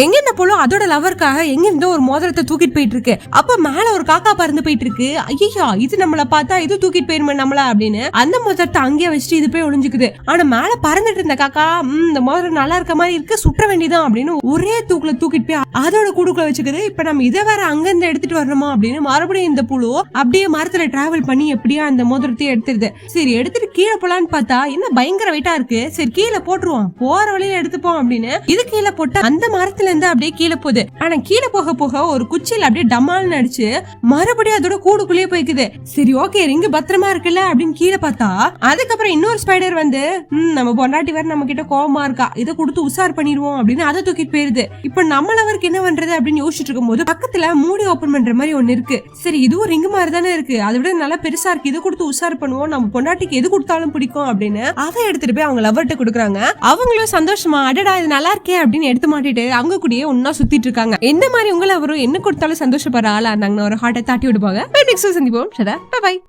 எங்க இந்த புழு அதோட லவருக்காக எங்க இருந்தோ ஒரு மோதிரத்தை தூக்கிட்டு போயிட்டு இருக்கு அப்ப மேல ஒரு காக்கா பறந்து போயிட்டு இருக்கு ஐயா இது நம்மள பார்த்தா இது தூக்கிட்டு போயிருமே நம்மள அப்படின்னு அந்த மோதிரத்தை அங்கேயே வச்சுட்டு இது போய் ஒளிஞ்சுக்குது. ஆனா மேல பறந்துட்டு இருந்த காக்கா இந்த மோதிரம் நல்லா இருக்க மாதிரி இருக்கு சுற்ற வேண்டியதான் அப்படின்னு ஒரே தூக்குல தூக்கிட்டு போய் அதோட கூடுக்குள்ள வச்சுக்குது. இப்ப நம்ம இதை வேற அங்கிருந்து எடுத்துட்டு வரணுமா அப்படின்னு மறுபடியும் இந்த புழு அப்படியே மரத்துல டிராவல் பண்ணி எப்படியா அந்த மோதிரத்தை எடுத்துருது. சரி எடுத்துட்டு கீழே போலான்னு பார்த்தா என்ன பயங்கர வெயிட்டா இருக்கு. சரி கீழே போட்டுருவோம். போற வழியில எடுத்துப்போம் அப்படின்னு இது கீழே போட்டு அந்த மரத்தை மரத்துல இருந்து அப்படியே கீழே போகுது. ஆனா கீழே போக போக ஒரு குச்சியில அப்படியே டமால்னு நடிச்சு மறுபடியும் அதோட கூடுக்குள்ளேயே போய்க்குது. சரி ஓகே ரிங்கு பத்திரமா இருக்குல்ல அப்படின்னு கீழே பார்த்தா அதுக்கப்புறம் இன்னொரு ஸ்பைடர் வந்து "ம், நம்ம பொண்டாட்டி வேற நம்ம கிட்ட கோவமா இருக்கா? இதை கொடுத்து உசார் பண்ணிடுவோம் அப்படின்னு அதை தூக்கிட்டு போயிருது. இப்ப நம்மளவருக்கு என்ன பண்றது அப்படின்னு யோசிச்சுட்டு இருக்கும்போது பக்கத்துல மூடி ஓபன் பண்ற மாதிரி ஒண்ணு இருக்கு. சரி இதுவும் ரிங்கு மாதிரி தானே இருக்கு. அதை விட நல்லா பெருசா இருக்கு. இது கொடுத்து உசார் பண்ணுவோம். நம்ம பொண்டாட்டிக்கு எது கொடுத்தாலும் பிடிக்கும் அப்படின்னு அதை எடுத்துட்டு போய் அவங்க லவர்கிட்ட கொடுக்குறாங்க. அவங்களும் சந்தோஷமா அடடா இது நல்லா இருக்கே அப்படின்னு எடுத்து மாட்டிட்டு அவங்க கூடயே ஒன்னா சுத்திட்டு இருக்காங்க. எந்த மாதிரி உங்களை அவரும் என்ன கொடுத்தாலும் சந்தோஷப்படுற ஆளா இருந்தாங்கன்னா ஒரு ஹார்ட்டை தாட்டி விடுவாங்க. நெக்ஸ்ட் சந்திப்போம். பை